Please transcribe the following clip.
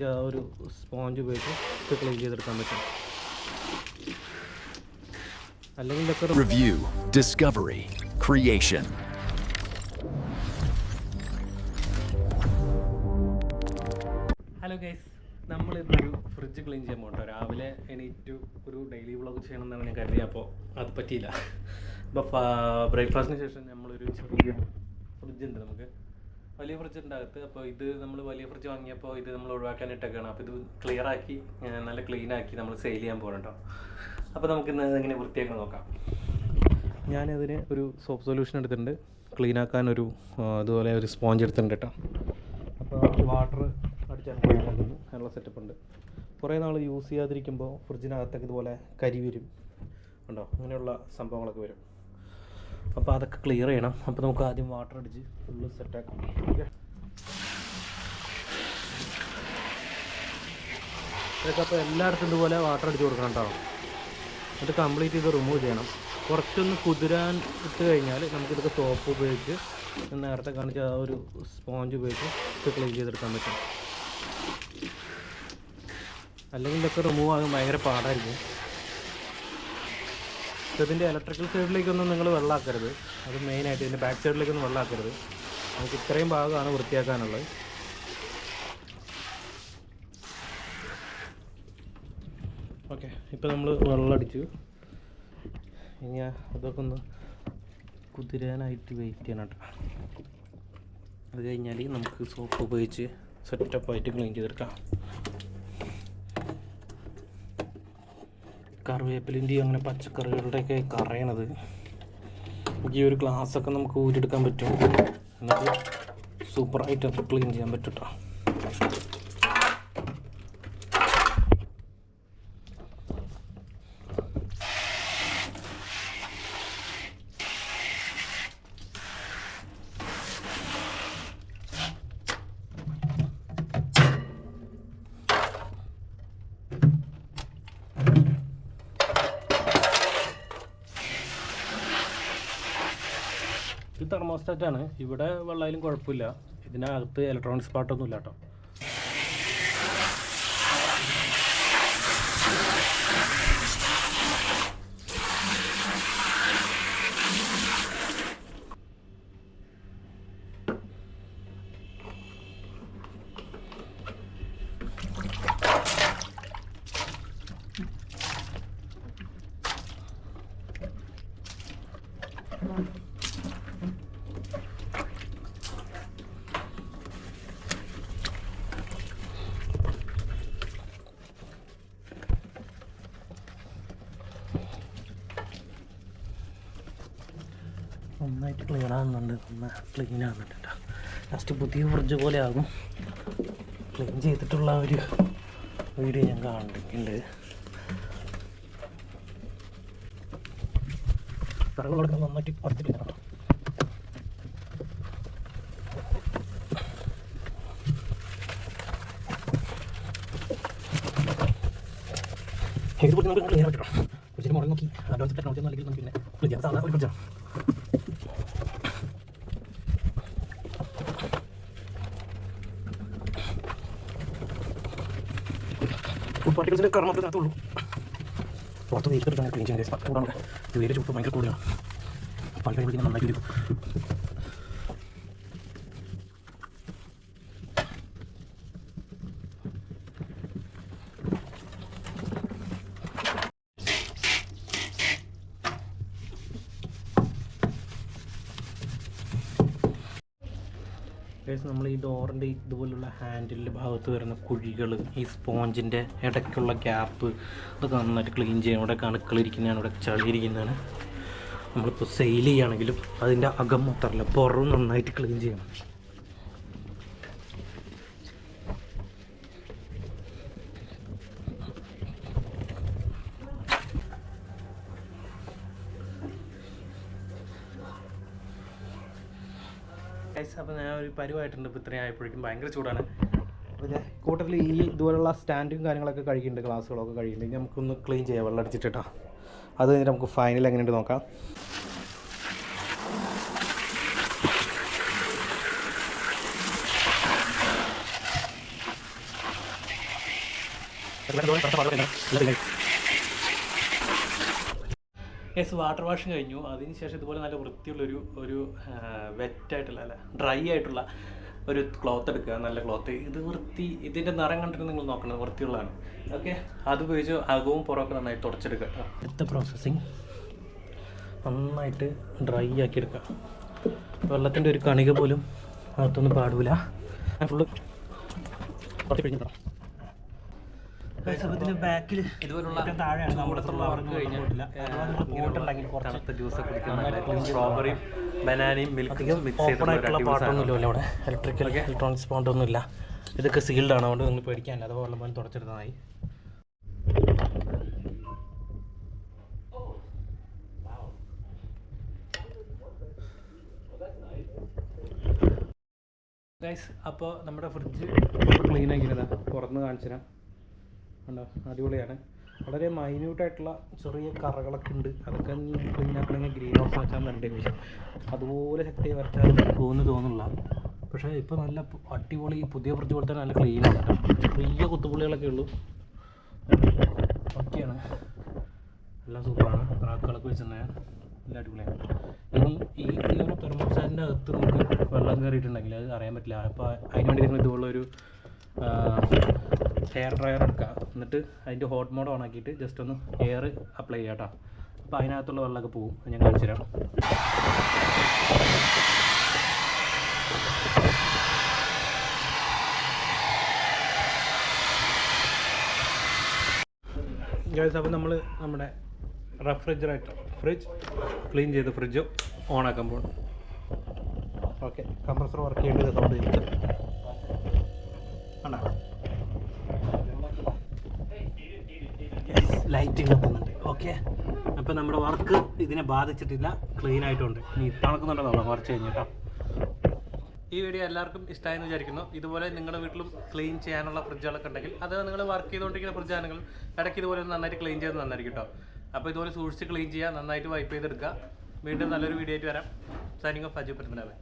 കാണിച്ച ആ ഒരു സ്പോഞ്ച് ഉപയോഗിച്ച് ക്ലീൻ ചെയ്തെടുക്കാൻ പറ്റും. അല്ലെങ്കിൽ ഇതൊക്കെ review discovery creation hello guys നമ്മൾ ഇന്നൊരു ഫ്രിഡ്ജ് ക്ലീൻ ചെയ്യാൻ പോകട്ടോ രാവിലെ എണീറ്റ് ഒരു ഡെയിലി വ്ളോഗ് ചെയ്യണം എന്നാണ് ഞാൻ കരുതിയത് അപ്പോൾ അത് പറ്റിയില്ല. അപ്പോൾ ബ്രേക്ക്ഫാസ്റ്റിന് ശേഷം നമ്മളൊരു ചെറിയ ഫ്രിഡ്ജ് ഉണ്ട് നമുക്ക്. വലിയ ഫ്രിഡ്ജ് ഉണ്ട് അകത്ത്. അപ്പോൾ ഇത് നമ്മൾ വലിയ ഫ്രിഡ്ജ് വാങ്ങിയപ്പോൾ ഇത് നമ്മൾ ഒഴിവാക്കാനിട്ടൊക്കെയാണ്. അപ്പോൾ ഇത് ക്ലിയർ ആക്കി നല്ല ക്ലീൻ ആക്കി നമ്മൾ സെയിൽ ചെയ്യാൻ പോകുന്നുണ്ടോ അപ്പോൾ നമുക്ക് ഇന്ന് ഇങ്ങനെ വൃത്തിയാക്കി നോക്കാം. ഞാനതിന് ഒരു സോപ്പ് സൊല്യൂഷൻ എടുത്തിട്ടുണ്ട്. ക്ലീൻ ആക്കാൻ ഒരു അതുപോലെ ഒരു സ്പോഞ്ച് എടുത്തിട്ടുണ്ട് കേട്ടോ അപ്പോൾ വാട്ടർ അടിച്ചാൽ സെറ്റപ്പ് ഉണ്ട്. കുറേ നാൾ യൂസ് ചെയ്യാതിരിക്കുമ്പോൾ ഫ്രിഡ്ജിനകത്തൊക്കെ ഇതുപോലെ കരി വരും. ഉണ്ടോ? അങ്ങനെയുള്ള സംഭവങ്ങളൊക്കെ വരും. അപ്പോൾ അതൊക്കെ ക്ലിയർ ചെയ്യണം. അപ്പോൾ നമുക്ക് ആദ്യം വാട്ടർ അടിച്ച് ഫുള്ള് സെറ്റാക്കാം ഓക്കെ ഇതൊക്കെ അപ്പോൾ എല്ലായിടത്തും ഇതുപോലെ വാട്ടർ അടിച്ച് കൊടുക്കണം കേട്ടോ എന്നിട്ട് കംപ്ലീറ്റ് ചെയ്ത് റിമൂവ് ചെയ്യണം. കുറച്ചൊന്ന് കുതിരാൻ ഇട്ട് കഴിഞ്ഞാൽ നമുക്കിതൊക്കെ സോപ്പ് ഉപയോഗിച്ച് നേരത്തെ കാണിച്ച ആ ഒരു സ്പോഞ്ച് ഉപയോഗിച്ച് ഇത് ക്ലീൻ ചെയ്തെടുക്കാൻ പറ്റും. അല്ലെങ്കിൽ ഇതൊക്കെ റിമൂവ് ആകാൻ ഭയങ്കര പാടായിരിക്കും. ഇതിന്റെ ഇലക്ട്രിക്കൽ സൈഡിലേക്കൊന്നും നിങ്ങൾ വെള്ളമാക്കരുത് അത് മെയിനായിട്ട് ഇതിന്റെ ബാക്ക് സൈഡിലേക്കൊന്നും വെള്ളമാക്കരുത് നമുക്ക് ഇത്രയും ഭാഗമാണ് വൃത്തിയാക്കാനുള്ളത്. ഓക്കെ ഇപ്പോൾ നമ്മൾ വെള്ളം അടിച്ചു ഇനി അതൊക്കെ ഒന്ന് കുതിരാനായിട്ട് വെയിറ്റ് ചെയ്യണം കേട്ടോ. അത് കഴിഞ്ഞാൽ നമുക്ക് സോപ്പ് ഉപയോഗിച്ച് സെറ്റപ്പായിട്ട് ക്ലീൻ ചെയ്തെടുക്കാം. കറിവേപ്പിലിന്റെയും അങ്ങനെ പച്ചക്കറികളുടെയൊക്കെ കറയണത്. ഈ ഒരു ഗ്ലാസ്സൊക്കെ നമുക്ക് ഊരിയെടുക്കാൻ പറ്റും. എന്നിട്ട് സൂപ്പറായിട്ട് ക്ലീൻ ചെയ്യാൻ പറ്റും കേട്ടോ ഇത് തെർമോസ്റ്റാറ്റ് ആണ്. ഇവിടെ വെള്ളമായാലും കുഴപ്പമില്ല. ഇതിനകത്ത് ഇലക്ട്രോണിക്സ് പാർട്ടൊന്നുമില്ല കേട്ടോ നന്നായിട്ട് ക്ലിയർ ആകുന്നുണ്ട് നന്നായി ക്ലീൻ ആകുന്നുണ്ട് കേട്ടോ ലാസ്റ്റ് പുതിയ ഫ്രിഡ്ജ് പോലെ ആകും. ക്ലീൻ ചെയ്തിട്ടുള്ള ഒരു വീഡിയോ ഞാൻ കാണിക്കുന്നുണ്ട്. കറകളൊക്കെ നന്നായിട്ട് പറിച്ചിട്ടില്ല ഇത് പൊട്ടി നമുക്ക് ക്ലിയർ പറ്റണം കുറച്ച് മുടങ്ങി അഡ്വാൻസ് ടെക്നോളജി ഒന്നും അല്ലെങ്കിൽ നമുക്ക് പിന്നെ സാധാരണ ഒരു ഫ്രിഡ്ജാണ് ഫുഡ് പാർട്ടിക്കൽസിന്റെ കർമ്മ മാത്രമേ പുറത്ത് വെയിറ്റ് എടുക്കാൻ ക്ലീൻ ചെയ്യാൻ പത്ത് കൂടാണ് വെയിൽ ചൂട്ട് ഭയങ്കര കൂടുതലാണ് പല കഴിയുമ്പോഴത്തേക്കും നന്നായിട്ട് ഗൈസ് നമ്മൾ ഈ ഡോറിന്റെ ഇതുപോലുള്ള ഹാൻഡിലിന്റെ ഭാഗത്ത് വരുന്ന കുഴികൾ ഈ സ്പോഞ്ചിന്റെ ഇടയ്ക്കുള്ള ഗ്യാപ്പ് അതൊക്കെ നന്നായിട്ട് ക്ലീൻ ചെയ്യണം. ഇവിടെ കണുക്കളിരിക്കുന്നതാണ് ഇവിടെ ചളിയിരിക്കുന്നതാണ് നമ്മളിപ്പോൾ സെയിൽ ചെയ്യുകയാണെങ്കിലും അതിന്റെ അകം മാത്രമല്ല പുറവും നന്നായിട്ട് ക്ലീൻ ചെയ്യണം. ഗൈസ് അപ്പോൾ ഞാൻ ഒരു പരിവായിട്ടുണ്ട് ഇപ്പോൾ ഇത്രയും ആയപ്പോഴേക്കും. ഭയങ്കര ചൂടാണ്. അപ്പോൾ കൂട്ടത്തിൽ ഈ ഇതുപോലുള്ള സ്റ്റാൻഡും കാര്യങ്ങളൊക്കെ കഴിക്കുന്നുണ്ട് ഗ്ലാസ്സുകളൊക്കെ ഇനി നമുക്കൊന്ന് ക്ലീൻ ചെയ്യാം വെള്ളം അടിച്ചിട്ട് കേട്ടോ അത് കഴിഞ്ഞിട്ട് നമുക്ക് ഫൈനൽ എങ്ങനെയുണ്ട് നോക്കാം. യെസ് വാട്ടർ വാഷ് കഴിഞ്ഞു. അതിനുശേഷം ഇതുപോലെ നല്ല വൃത്തിയുള്ളൊരു ഒരു വെറ്റായിട്ടുള്ള അല്ല ഡ്രൈ ആയിട്ടുള്ള ഒരു ക്ലോത്ത് എടുക്കുക. നല്ല ക്ലോത്ത് ഇത് വൃത്തി ഇതിന്റെ നിറം കണ്ടിട്ട് നിങ്ങൾ നോക്കണം. വൃത്തിയുള്ളതാണ്. ഓക്കെ അത് ഉപയോഗിച്ച് അകവും പുറമൊക്കെ നന്നായി തുടച്ചെടുക്കുക. അടുത്ത പ്രോസസ്സിങ് നന്നായിട്ട് ഡ്രൈ ആക്കി എടുക്കുക. വെള്ളത്തിന്റെ ഒരു കണിക പോലും അകത്തൊന്നും പാടില്ല ഫുള്ള് പുറത്ത് പിഴിഞ്ഞിട്ടോ ബാക്കിൽ ഇതുപോലുള്ള താഴെയാണ് ചൂടത്തുള്ള വർക്ക് ജ്യൂസ് കുടിക്കുന്ന സ്ട്രോബെറിയും ബനാനയും മിൽക്കും മിക്സ് പാട്ടൊന്നുമില്ല ഇവിടെ. ഇലക്ട്രിക്കൽ ഇലക്ട്രോണിക്സ് ഇതൊക്കെ സീൽഡ് ആണ്. അതുകൊണ്ട് നിങ്ങൾ പേടിക്കാനില്ല. അഥവാ വെള്ളം പോലും തുടച്ചെടുത്തതായി. ഗൈസ് അപ്പോൾ നമ്മുടെ ഫ്രിഡ്ജ് ക്ലീൻ ആക്കിയിരുന്നത് തുറന്ന് കാണിച്ചു തരാം ഉണ്ടോ അടിപൊളിയാണ്. വളരെ മൈന്യൂട്ടായിട്ടുള്ള ചെറിയ കറകളൊക്കെ ഉണ്ട്. അതൊക്കെ നീ ക്ലീൻ ആക്കണമെങ്കിൽ ഗ്രീൻ ഹൗസ് ആക്കാൻ വരേണ്ടി വരും അതുപോലെ ശക്തി വരച്ചാൽ പോകുന്നു തോന്നുന്നില്ല. പക്ഷേ ഇപ്പോൾ നല്ല അടിപൊളി പുതിയ ഫ്രിഡ്ജ് പോലെ തന്നെ നല്ല ക്ലീൻ ആണ്. ചെറിയ കുത്തുപുള്ളികളൊക്കെ ഉള്ളൂ. ഓക്കെയാണ് എല്ലാം സൂപ്പറാണ്. റാക്കുകളൊക്കെ വെച്ചിട്ടുണ്ടെങ്കിൽ നല്ല അടിപൊളിയാണ്. ഇനി ഈ ഒരു തെർമോസാറ്റിന്റെ അകത്ത് നമുക്ക് വെള്ളം കയറിയിട്ടുണ്ടെങ്കിൽ അത് അറിയാൻ പറ്റില്ല. അപ്പോൾ അതിന് വേണ്ടി നിങ്ങൾ ഇതുപോലുള്ള ഒരു ഹെയർ ഡ്രയർ എടുക്കുക എന്നിട്ട് അതിന്റെ ഹോട്ട് മോഡ് ഓൺ ആക്കിയിട്ട് ജസ്റ്റ് ഒന്ന് എയർ അപ്ലൈ ചെയ്യാം കേട്ടോ അപ്പോൾ അതിനകത്തുള്ള വെള്ളമൊക്കെ പോകും. ഞാൻ കാണിച്ചു തരാം. ഗൈസ് അപ്പോൾ നമ്മൾ നമ്മുടെ റെഫ്രിജറേറ്റർ ഫ്രിഡ്ജ് ക്ലീൻ ചെയ്ത് ഫ്രിഡ്ജ് ഓൺ ആക്കാൻ പോകണം ഓക്കെ കംപ്രസർ വർക്ക് ചെയ്യേണ്ടത് സൗണ്ട് ചെയ്തിട്ട്. ലൈറ്റ് പോകുന്നുണ്ട് ഓക്കെ അപ്പോൾ നമ്മുടെ വർക്ക് ഇതിനെ ബാധിച്ചിട്ടില്ല. ക്ലീൻ ആയിട്ടുണ്ട്. ഇനി തണക്കുന്നുണ്ടോ നോക്കാം കുറച്ച് കഴിഞ്ഞിട്ടോ. ഈ വീഡിയോ എല്ലാവർക്കും ഇഷ്ടമായെന്ന് വിചാരിക്കുന്നു. ഇതുപോലെ നിങ്ങളുടെ വീട്ടിലും ക്ലീൻ ചെയ്യാനുള്ള ഫ്രിഡ്ജുകളൊക്കെ ഉണ്ടെങ്കിൽ അത് നിങ്ങൾ വർക്ക് ചെയ്തുകൊണ്ടിരിക്കുന്ന ഫ്രിഡ്ജാണെങ്കിൽ ഇടയ്ക്ക് ഇതുപോലെ നന്നായിട്ട് ക്ലീൻ ചെയ്ത് നന്നായിരിക്കും കേട്ടോ അപ്പോൾ ഇതുപോലെ സൂക്ഷിച്ച് ക്ലീൻ ചെയ്യുക നന്നായിട്ട് വൈപ്പ് ചെയ്തെടുക്കുക. വീണ്ടും നല്ലൊരു വീഡിയോ ആയിട്ട് വരാം. Signing off Aju പരമനാഭൻ